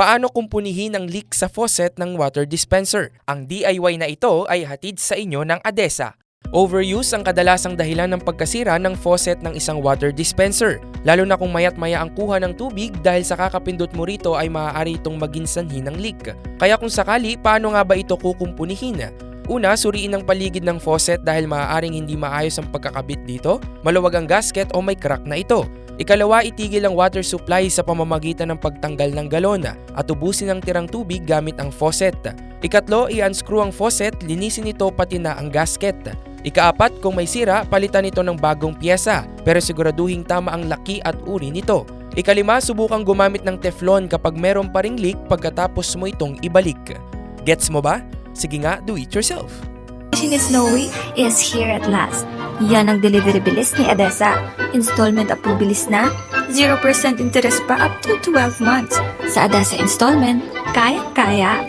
Paano kumpunihin ang leak sa faucet ng water dispenser? Ang DIY na ito ay hatid sa inyo ng ADESA. Overuse ang kadalasang dahilan ng pagkasira ng faucet ng isang water dispenser, lalo na kung mayat maya ang kuha ng tubig dahil sa kakapindot mo rito ay maaari itong maging sanhi ng leak. Kaya kung sakali, paano nga ba ito kukumpunihin? Una, suriin ang paligid ng faucet dahil maaaring hindi maayos ang pagkakabit dito, maluwag ang gasket o may crack na ito. Ikalawa, itigil ang water supply sa pamamagitan ng pagtanggal ng galon at ubusin ang tirang tubig gamit ang faucet. Ikatlo, i-unscrew ang faucet, linisin ito pati na ang gasket. Ikaapat, kung may sira, palitan ito ng bagong pyesa, pero siguraduhin tama ang laki at uri nito. Ikalima, subukang gumamit ng teflon kapag meron pa ring leak pagkatapos mo itong ibalik. Gets mo ba? Sige nga, do it yourself. Snowy is here at last. Yan ang delivery bilis ni Edesa. Installment up bilis na. 0% interest pa up to 12 months. Sa Edesa Installment, kaya-kaya.